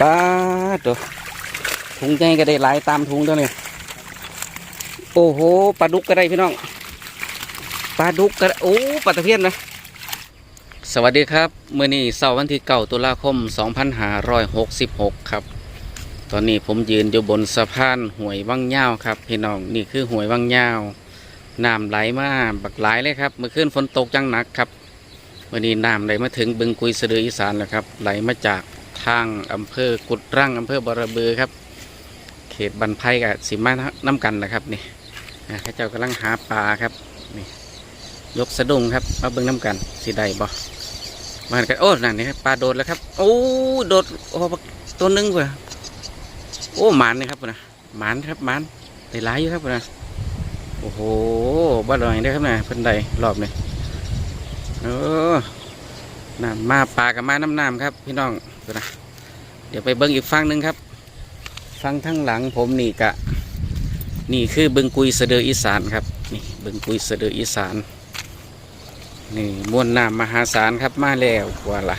ป้าดตัวถุงใหญ่ก็ได้หลายตามถุงตัวนี้โอ้โหปลาดุกก็ได้พี่น้องปลาดุกก็ได้โอ้ปลาตะเพียนนะสวัสดีครับเมื่อนี้เสาร์วันที่เก้าตุลาคม 2566 ครับ ตอนนี้ผมยืนอยู่บนสะพานห้วยวังยาวครับพี่น้องนี่คือห้วยวังยาวน้ำไหลมาบักหลายเลยครับเมื่อคืนฝนตกจังหนักครับวันนี้น้ำไหลมาถึงบึงกุยสะดืออีสานแล้วครับ ไหลมาจาก ทางอำเภอกุดรั่งอำเภอบรบือครับ เขตบันไพกับสิมาน้ำกันนะครับนี่ข้าเจ้ากำลังหาปลาครับนี่ยกสะดุ้งครับมาเบิ่งน้ำกันสิได้บ่มากันโอ้นั่นนี่ครับปลาโดดแล้วครับ โอ้โดดโอ้ตัวหนึงเว้ยโอ้หมานนี่ครับนะหมานครับหมานได้หลายอยู่ครับนะโอ้โหบ้านหน่อยได้ครับนะเพิ่นได้รอบนี้เออน้ำมาปลากับมาน้ำน้ำครับ พี่น้อง นะเดี๋ยวไปเบิ้งอีกฝั่งหนึ่งครับฝั่งทั้งหลังผมนี่กะ นี่คือบึงกุยเสะเดืออีสานครับนี่บึงกุยเสะเดืออีสานนี่มวลน้ำมหาศาลครับมาแล้วกว่าละ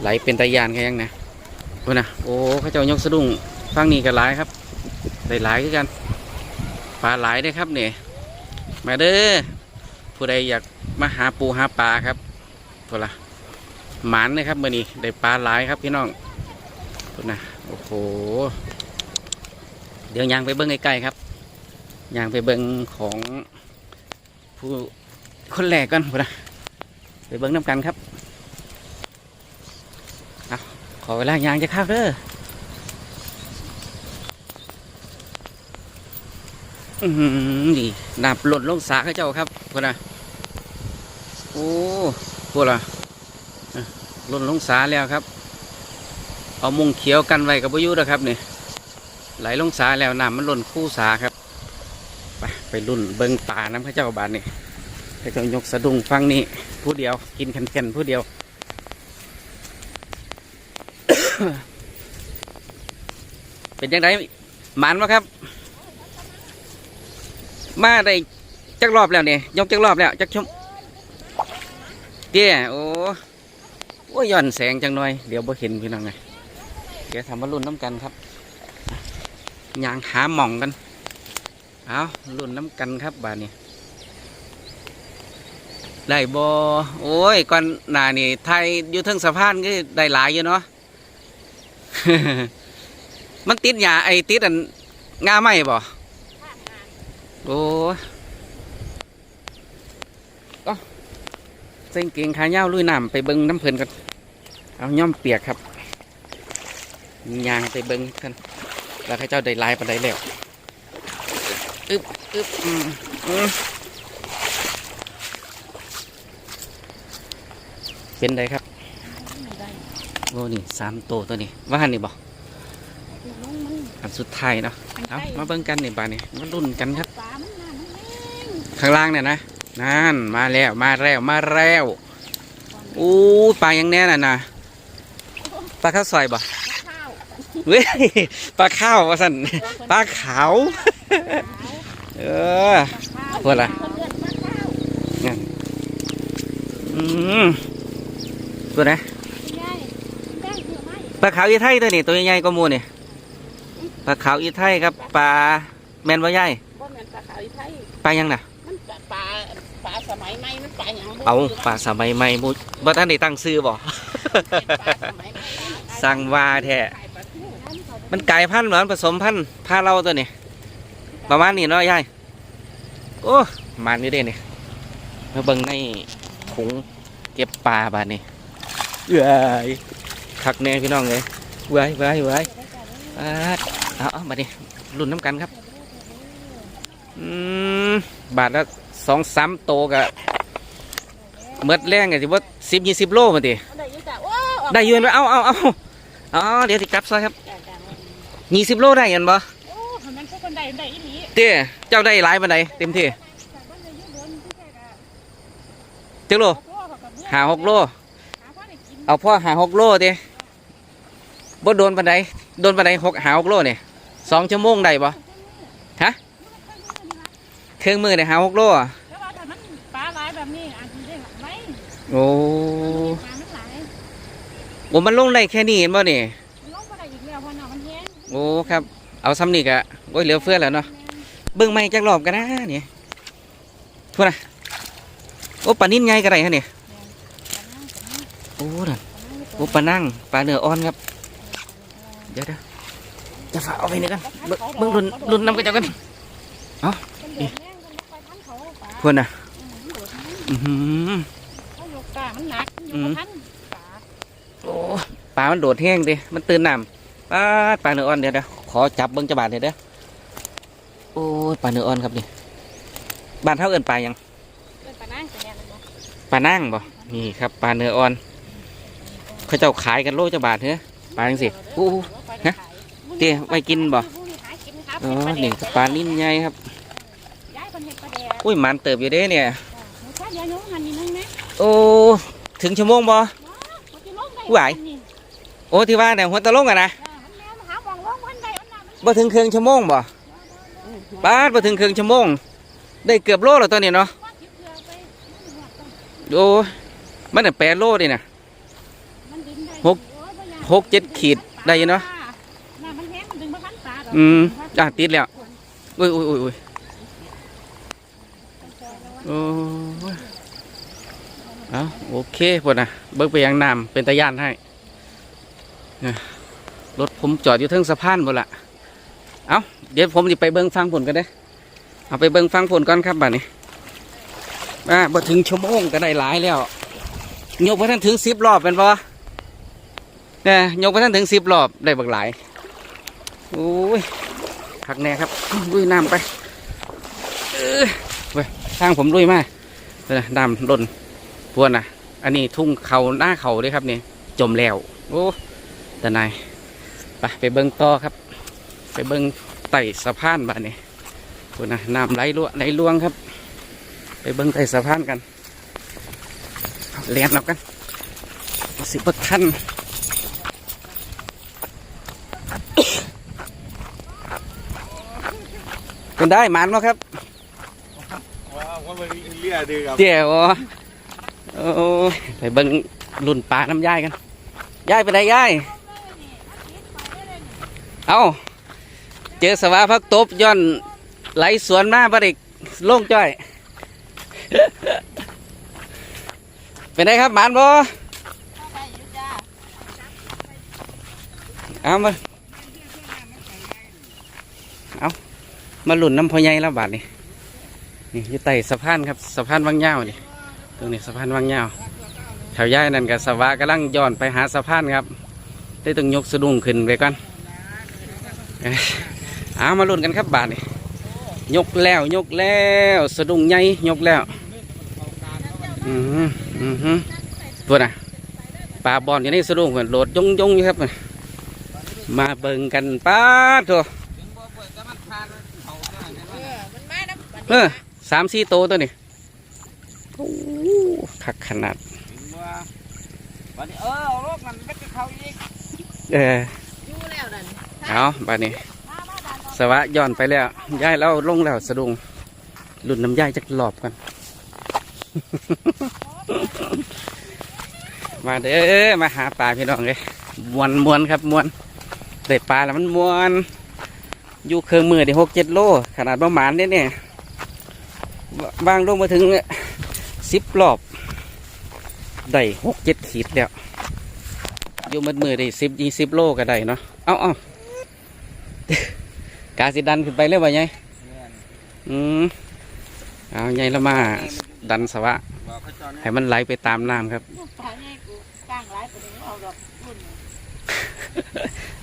ไหลเป็นตะยานแค่ยังนะโอ้นะโอ้เขาเจ้ายกสะดุ้งฟังนี่ก็หลายครับได้หลายคือกันปลาหลายได้ครับเนี่ยมาเด้อผู้ใดอยากมาหาปูหาปลาครับพูละ หมานนะครับมื่อนี้ได้ปลาหลายครับพี่น้องพูนะโอ้โห เดี๋ยวยางไปเบิ้งใกล้ๆครับยางไปเบิ้งของผู้คนแรกกันนะไปเบิ้งน้ำกันครับขอเวลายางจะเข้าเด้ออือหือนี่นับหล่นลงสาเขาเจ้าครับพวกนะโอ้พวกละอะ ล่นลงสาแล้วครับ เอามุงเขียวกันไว้กับพายุนะครับเนี่ยไหลลงสาแล้วน้ำมันล่นคู่สาครับ ไปไปรุ่นเบิงป่าน้ำเข้าเจ้าบานนี่ให้เขายกสะดุ้งฟังนี่ผู้เดียวกินแข็งๆผู้เดียวเป็นยังไงหมันวะครับ มาได้จักรอบแล้วเนี่ยยกจักรอบแล้วจักชมเตี้ยโอ้ โอ้ยย่อนแสงจังหน่อย เดี๋ยวบ่เห็นพี่น้องไงเดี๋ยวทำมารุ่นน้ำกันครับยางหาหม่องกัน เอารุ่นน้ำกันครับบานนี้ได้บอโอ้ยก่อนหน้านี่ไทยอยู่เทิงสะพานก็ได้หลายอยู่เนาะ มันติดหยาไอ้ติดอันง่าไหมบ่โอ้ยเอ้าเส้นเกงขายาลุยน้ำไปเบิ้งน้ำเพลินกัน เอาย่อมเปียกครับยางไปเบิ้งกันแล้วข้เจ้าได้ลายปานใดแล้วอึบอึบอืมอืมเป็นไดครับโอ้นี่สามตัวตัวนี้ว่าหันนี่บ่อันสุดท้ายเนาะเอามาเบิ่งกันนี่บาดนี่มาลุ้นกันครับ ข้างล่างเนี่ยนะนั่นมาแล้วมาแล้วมาแล้วอู้ปลายังแน่น่ะนะ ปลาข้าวซอยบ่เว้ยปลาข้าวว่าสั่นปลาขาว เออพูดละนั่นอืมพูดนะปลาขาวอีไทยตัวนี้ตัวใหญ่ๆก็มูนี่ปลาขาวอีไทยครับปลาแมนว่าใหญ่บ่แม่นปลาขาวอีไทยปลายังน่ะมันปลาปลาสมัยใหม่มันปลาหยังบ่เอาปลาสมัยใหม่บุบ่ท่านได้ตั้งซื้อบ่เป็นปลาสมัยใหม่ สั่งว่าแท้ขายปลาทูมันกลายพันธุ์เหรอมันผสมพันธุ์พาเราตัวนี้ประมาณนี้เนาะยายโอ้มันนี่เด้นี่มาเบิ่งในถุงเก็บปลาบาดนี้เอ้ยคักแน่พี่น้องเลยเว้ยเว้ยเว้ยอ่าเอาเอาบาดนี้รุ่นน้ำกันครับอืมบาทละสองสามโตวกะเมดแรงไงสิว่าสิบยี่สิบโลมาดิได้อยู่จ้ะโอ้ได้อยืนไหมเอาเอาเอา เอาเดี๋ยวติกลับซอยครับจ้ะจ้ะยี่สิบโลได้ยันบ่โอ้มันพวกคนใดได้อีหลีเต้เจ้าได้หลายปันใดเต็มที่เจ้าโลหาหกโลเอาพ่อหาหกโลเต้บ่โดนปันใดโดนปันใดหกหาหกโลเนี่ยสองชั่วโมงได้บ่ฮะเครื่องมือเนี่ยหาหกโลอะแต่ ว่าถ้ามันปลาหลายแบบนี้อาจจะได้ไหมโอ้ปลามันหลายโอ้มันลงได้แค่นี้เห็นบ่นี่ลโอ้ครับ เอาซ้ำนี่กะโอ้ยเหลือเฟือแล้วเนาะเบิ่งไม่จักรอบกันนะเนี่ยพูดนะโอ้ปลานิ่นไงกระไรฮะเนี่ยโอ้นั่นโอ้ปลานั่งปลาเนื้ออ่อนครับเดี๋ยวเดี๋ยวจะฝากเอาไปนี่กันเบิ่งเบิ่งรุ่นรุ่นนำกันเจ้ากันนี่พูดนะอือหือเขายกตามันหนักมันอยู่อืมบ่ทันปลา โอ้ปลามันโดดแห้งดิมันตื่นน้ำปลาดปลาเนื้ออ่อนเดี๋ยวเดี๋ยวขอจับเบิ้งจะบาดเดี๋ยวเด้อโอ้ยปลาเนื้ออ่อนครับนี่บ้านเท่าเอินปลายังเป็นปลานั่งแต่เนี่ยมันบ่ปลานั่งบ่นี่ครับปลาเนื้ออ่อน เขาเจ้าขายกันโลจะบาทเหรอปลาจังสิโอ้โหฮะเตี้ยไว้กินบ่หากินครับอ๋อนี่ก็ปลานิ่นใหญ่ครับย้ายคนเห็ดปลาแดงอุ้ยมันเติบอยู่เด้เนี่ยหมูข้าวเดียวโยงหันนี่นึงนะโอ้ถึงชั่วโมงบ่บ่สิลง ได้ไหวโอ้ที่ว่าเนี่ยหัวตะลงอะนะบ่ถึงเครึ่องชั่วโมงบ่ปาดบ่ถึงเครึ่องชั่วโมง ได้เกือบโลแล้วตัวนี้เนาะว่าคิดเพื่อไปมันหมดต้องโอ้ยมันน่ะแปดโลดินะหกหกเจ็ดขีดได้ยู่เนาะอืมอะติดแล้วอุ้ยอุ้ยอุ้ยโอ้ โอเคพวกนะเบิ่งไปยังน้ำเป็นตะย่านให้รถผมจอดอยู่เทิงสะพานหมดละเอาเดี๋ยวผมจะไปเบิ่งฟังผลกันเด้อเอาไปเบิ่งฟังผลก่อนครับบัดนี้อ่าบ่ถึงชั่วโมงก็ได้หลายแล้วยกไปท่านถึงสิบรอบเป็นปะเนี่ยยกไปท่านถึงสิบรอบได้บักหลายโอ้ยผักแน่ครับลุยน้ำไปเออเว้ยทางผมลุยมากเออน้ำล้น พวนนะอันนี้ทุ่งเขาหน้าเขาเลยครับนี่จมแล้วโอ้แต่นายไปไปเบิ้งต่อครับ ไปเบิ้งไต่สะพานบ้านนี่พวนนะน้ำไหลลวไหลลวงครับ ไปเบิ้งไต่สะพานกันเลียนเรากันสิบทันเป็นได้มันมั้ครับว้าวว่ามันเดีครับเจ๋วอะ โอ้ยไปเบิ่งรุ่นปลาน้ำย่ายกันย่ายไปไหนย่ายเอาเจอสวาพักตบย้อนไหลสวนมาบริกโล่งจ้อย เป็นไงครับหมานบ่เอามาเอามาหลุนน้ำพอใหญ่แล้วบาดนี่นี่อยู่ใต้สะพานครับสะพานวังยาวนี่ต รงนี้สะพานวังยาวแถวย่ายนั่นกับสวากำลังย้อนไปหาสะพานครับได้ต้องยกสะดุ้งขึ้นไปก่อนเอามาลุ้นกันครับบาทนี่ยกแล้วยกแล้วสะดุ้งใหญ่ยกแล้วอืออือหือตัวน่ะปลาบอลอยู่ในสะดุ้งเหมือนโหลดยงยงๆอยู่ครับ มาเบิ่งกันป้าตัวเออสามสี่โตตัวนี้ คักขนาดวันนี้เออเอาลูกมันไม่จะเข้าอีกเอออยู่แล้วนั่นเอาบาดนี้ สวะย้อนไปแล้วย้ายเราลงแล้วสะดุงหลุดน้ำย่ายจากหลอบกันมาเด้อมาหาปลาพี่น้องเลยมวนมวนครับมวนได้ปลาแล้วมันมวนอยู่เครื่องมือได้หกเจ็ดโล ขนาดประมาณนี้เนี่ยบางลงมาถึง สิบรอบ ได้หกเจ็ดขีดแล้วอยู่มัดมือได้สิบยี่สิบโลก็ได้เนาะเอาเอากาสิดันขึ้นไปเรื่อยไงอืมเอาไงละมาดันสวะให้มันไหลไปตามน้ำครับเอาอกรุ่น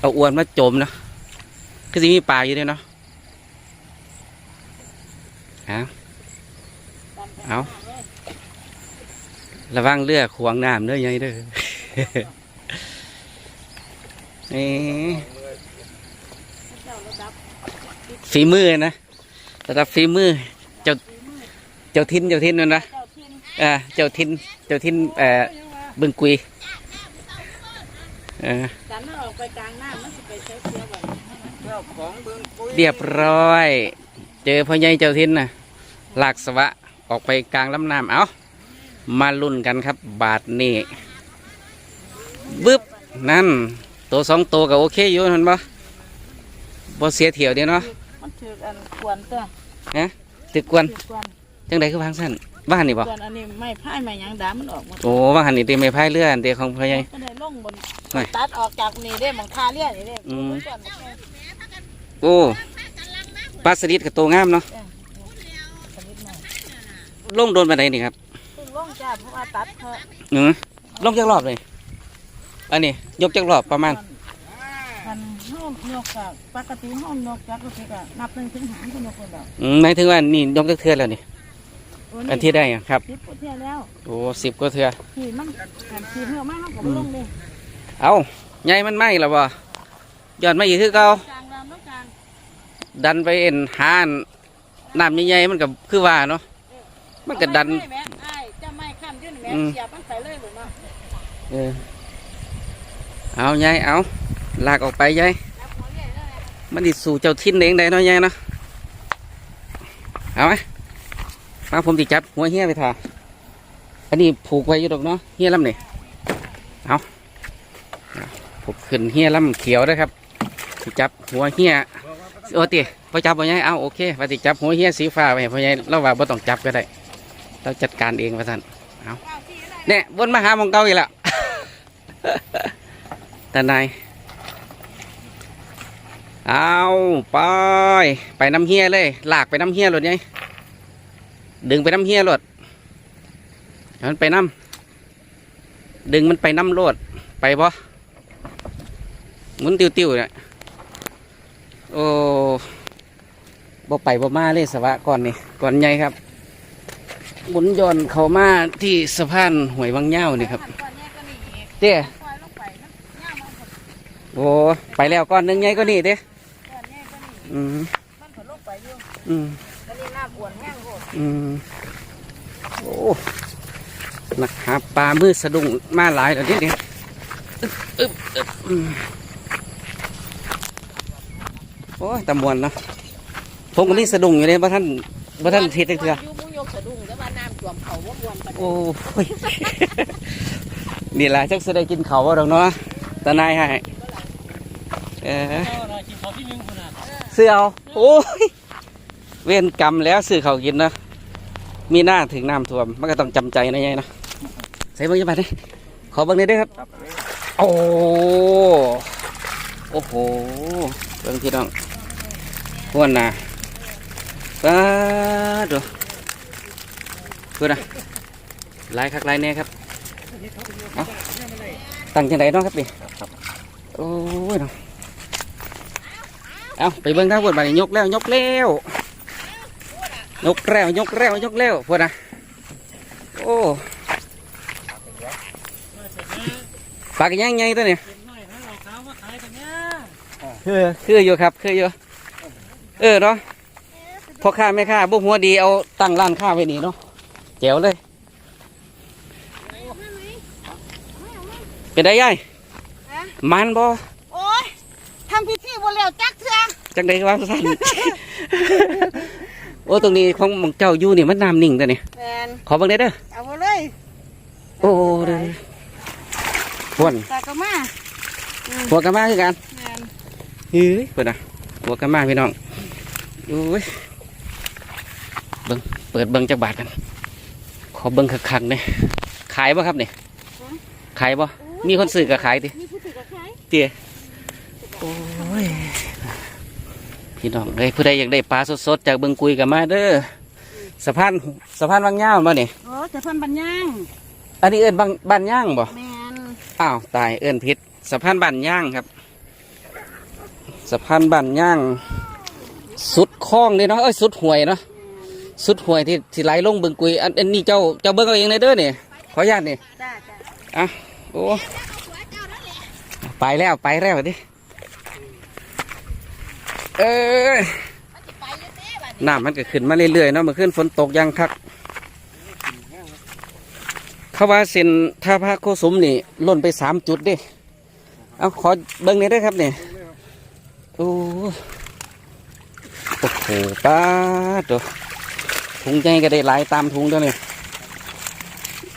เอาอวนมาจมเนาะคือสิมีปลาอยู่ด้วยเนาะเอาเอา ระวังเรือขวางน้ำเด้อไงเด้อนี่ฝีมือนะระดับฝีมือ เจ้าเจ้าทินเจ้าทินนั่นนะเจ้าทินเอ่าเจ้าทินเจ้าทินเอ่อบึงกุยเออจันทร์ออกไปกลางน้ำมันสิไปเสียเสียบ่เจ้าของบึงปุ้ยเรียบร้อย เจอพ่อใหญ่เจ้าทินนะลากสวะออกไปกลางลำน้ำเอา มาลุ้นกันครับ บาทนี่บึ๊บนั่น ตัวสองตัวก็โอเคอยู่เห็นปะบ่เสียเที่ยวเดียวเนาะมันถืออันกวนตัวตึกกวนถือกวนจังไดคือพังสั้นบ้านนี่บ่กวนอันนี้ไม่พ่ายไม่หยังดามันออกหมดโอ้ว่าหันนี่เต็มไปพายเรืออันเดียวของพ่อใหญ่ก็ได้ลงบนไม่ตัดออกจากนี่ได้มังคาเลี่ยนี่ได้อืมก่อนนะแม่โอ้ปลาสลิดกับตัวงามเนาะสลิดหน่อยลงโดนไปไหนนี่ครับ เพิ่งลงจ้าเพราะว่าตัดเถอะเออลงจักรอบเลย อันนี้ยกจักรอบประมาณมันห้องนกกับปกติห้องนกจักก็คือกับนับหนึ่งถึงหางคนนกคนเดียวอืมหมายถึงว่านี่ยกจักเทือแล้วนี่อันที่ได้อะครับสิบกว่าเที่ยวแล้วโอ้สิบกว่าเทือขี่มันแถมขี่เพื่อมาเขาก็บ่ลงเลยเอาใหญ่มันไหมล่ะบ่ย้อนมาอีกคือเก่ากลางลำแล้วกลางดันไปเอ็นหาอันน้ำใหญ่ๆมันก็คือว่าเนาะมันก็ดัน อืม เสียบมันใส่เลยหรือเนาะเออเอาใหญ่เอาลากออกไปใหญ่จับหัวใหญ่เลยมันดิสู่เจ้าทินเองได้เนาะใหญ่เนาะเอาไหมมาผมติจับหัวเฮียไปถ่าอันนี้ผูกไว้อยู่ดอกเนาะเฮียลำนี่เอาผูกขึ้นเฮียลำเขียวนะครับสิจับหัวเฮียโอ้ตีพอจับพ่อใหญ่เอาโอเคพอติจับหัวเฮียสีฟ้าไปให้พ่อใหญ่เราว่าบ่ต้องจับก็ได้ เราจัดการเองว่าท่านเอา เนี่ยวนมาหามองเก่าอีกแล้วตานายเอาไปไปน้ำเฮียเลยลากไปน้ำเฮียรถไงดึงไปน้ำเฮียรถมันไปน้ำดึงมันไปน้ำรถไปบ่หมุนติวๆเนี่ยโอ้บ่ไปบ่มาเลยสวะก่อนนี่ก่อนใหญ่ครับ หมุนย้อนเขามาที่สะพานหวยวังเง่านี่ครับเต้โอ้ไปแล้วก้อนนึงใหญ่ก็นี่เด้ก้อนแยกก็นี่อืมมันผลลงไปอยู่อืมอันนี้น่ากวนแห้งโหดอืมโอ้นักหาปลามือสะดุ้งมาหลายแล้วนี่เนี่ยอึบอึบโอ้ยตำบวนนะผมก็มีสะดุ้งอยู่เลยว่าท่านว่าท่านเทศเถื่อ แต่ว่าน้ำท่วมเขาว่าวนไปโอ้ยนี่แหละจักจะได้กินเขาวบ่ดอกเนาะตานายให้เออเสื้อเอาโอ้ยเวรกรรมแล้วซื้อเขากินนะมีหน้าถึงน้ำท่วมมันก็ต้องจำใจนะยายนะใส่เบิ้งยังไงดิขอเบิ้งน่อยเด้วยครับ โอ้โอ้โหเบิ้งพี่น้องพวนนะป้าดู พูดนะลายคักลายแน่ครับเอาตั้งจังไดเนาะครับนี่โอ้ยเนาะเอาไปเบิ้งทางบนบานนี้ยกแล้วยกแล้วยกแล้วยกแล้วยกแล้วพวกนะโอ้ปลากยังไงตัวเนี่ยคือคืออยู่ครับคืออยู่เออเนาะพ่อค้าแม่ค้าบุหัวดีเอาตั้งร้านค้าไว้นี่เนาะ แจ๋วเลย เป็นได้ยัยมันบ่โอ้ยทำพิธีบ่แล้วจักเถื่อจังไดว่าสั่นโอ้ตรงนี้ของมองเจ้าอยู่นี่มันน้ำนิ่งแตัวนี่แมนขอบิ่งได้เด้อเอาไปเลยโอ้เด้อพวนตากระมาหัวกระมาคือกันเฮ้ยเปิดนะหัวกระมาพี่น้องโอ้ยเบิ่งเปิดเบิ่งจักบาทกัน ขอเบิ่งคักๆเนี่ยขายบ่ครับเนี่ยขายบ่มีคนซื้อก็ขายติมีผู้ถือกระไคร้เตี๋ยโอ้ยพี่น้องเอ้ยผู้ใดอยากได้ปลาสดๆจากเบิ่งกุยกับมาเด้อสะพานสะพานบางย่าวมาเนี่ยโอ้จะพันบัญญังอันนี้เอิ้นบางบ้านย่างบ่แมนอ้าวตายเอิ้นผิดสะพานบ้านย่างครับ สะพานบ้านย่าง สุดคลองเลยเนาะเอ้ยสุดห่วยเนาะ สุดห่วยที่ที่ไหลลงบึงกุยอันอันนี้เจ้าเจ้าเบิ่งเอาเองเลยเด้อเนี่ยขออนุญาตนี่จ้าจ้าอะโอ้ไปแล้วไปแล้วดิเอ้ยน้ำมันก็ขึ้นมาเรื่อยๆเนาะเมื่อคืนฝนตกอยังคักเขาว่าเส้นท่าพระโคสุมนี่ล่นไปสามจุดเดิเอาขอเบิ้งหนี่อยได้อครับเนี่ยโอ้โอ้โหป้าดตัว ถุงใหญ่ก็ได้หลายตามถุงตัวนี้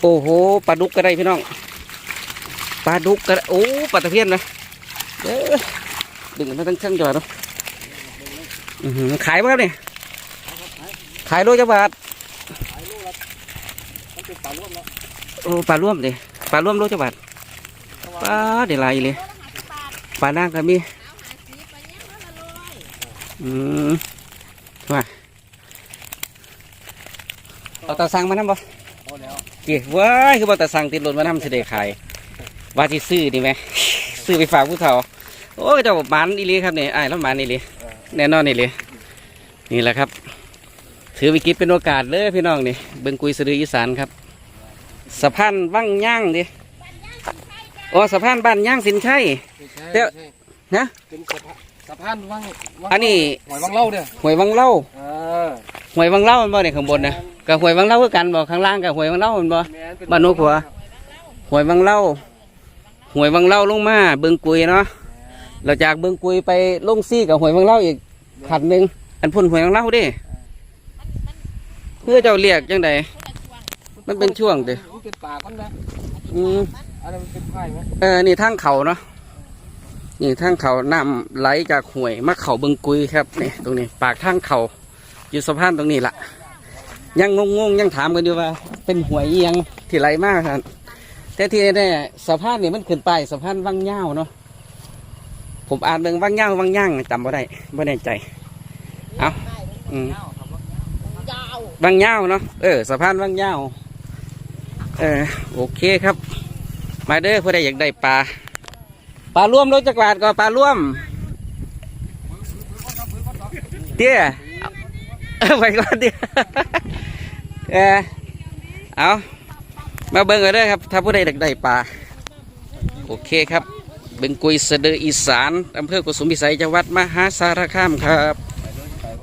โอ้โหปลาดุกก็ได้พี่น้องปลาดุกก็ได้โอ้ปลาตะเพียนนะเด้อดึงมาทั้งเครื่องจอดเนาะขายป่ะครับเนี่ยขายโลจะบาทขายลูกละมันเป็นปลาร่วมแล้วโอ้ปลาร่วมดิปลาร่วมโลจะบาทปลาเดี๋ยวไรเลยปลาด่างก็มีอืมว่า เอาตาสั่งมานั่บ่พอแล้วเกี่ยว้ายคือบ่ตาสั่งติดรถมานั่สิได้ขายว่าสิซื้อดีไหมซื้อไปฝากผู้เฒ่าโอ้ยเจ้าหมันอีหลีครับเนี่ยไอ้ายแล้วหมันอีหลีแน่นอนอีหลีนี่แหละครับ ถือวิกฤตเป็นโอกาสเลยพี่น้องนี่เบิ่งกุยสะดืออีสานครับสะพานวังย่างดิโอ้สะพานบ้านย่างสินชัยเดี๋ยวนะเป็นสะพานสะพานว่างว่างอันนี้หอยว่างเล่าเด้อหวยวังเล่าเออหวยวังเล่ามันบ่เนี่ยข้างบนนะกับหวยวังเล่าคือกันบ่ข้างล่างกับหวยวังเล่ามันบ่แม่เป็บ้านโน้นหัวหวยวังเล่าหวยวังเล่าลงมาเบิ่งกุยเนาะเราจากเบิ่งกุยไปลงซี่กับหวยวังเล่าอีกขันหนึ่งอันพุ่นหวยวังเล่าเดิเพื่อเจ้าเรียกจังใดมันเป็นช่วงเด้มันเป็นปลาก้อนนะอืมอันนั้นมันเป็นไข่ไหมเออนี่ทางเขาเนาะ นี่ทางเขาน้ำไหลจากห้วยมาเขาบิงกุยครับนี่ตรงนี้ปากทางเขาอยู่สะพานตรงนี้ละยังงงๆยังถามกันอยู่ว่า เป็นห้วยเอียงที่ไหลมากครับแต่ที่แน่สะพานนี่มันขึ้นไปสะพานวังเง่าวเนาะผมอ่านเบิ่งวังเง่าววังย่างจำบ่ได้บ่แน่ใจเอาอืมยาวังเง่าวเนาะเออสะพานวังเง่าวเออโอเคครับ มาเด้อเพื่อได้อยากได้ปลา ปลาร่วมรถจักรวาดก็ปลาร่วมเตี้ยไปก่อนเตี้ยเออเอามาเบิ้งกันเด้ครับ ถ้าผู้ใดอยากได้ปลาโอเคครับเบิ้งกุยเสะเดออีสานอำเภอกุสุมพิสัยจังหวัดมหาสารคามครับ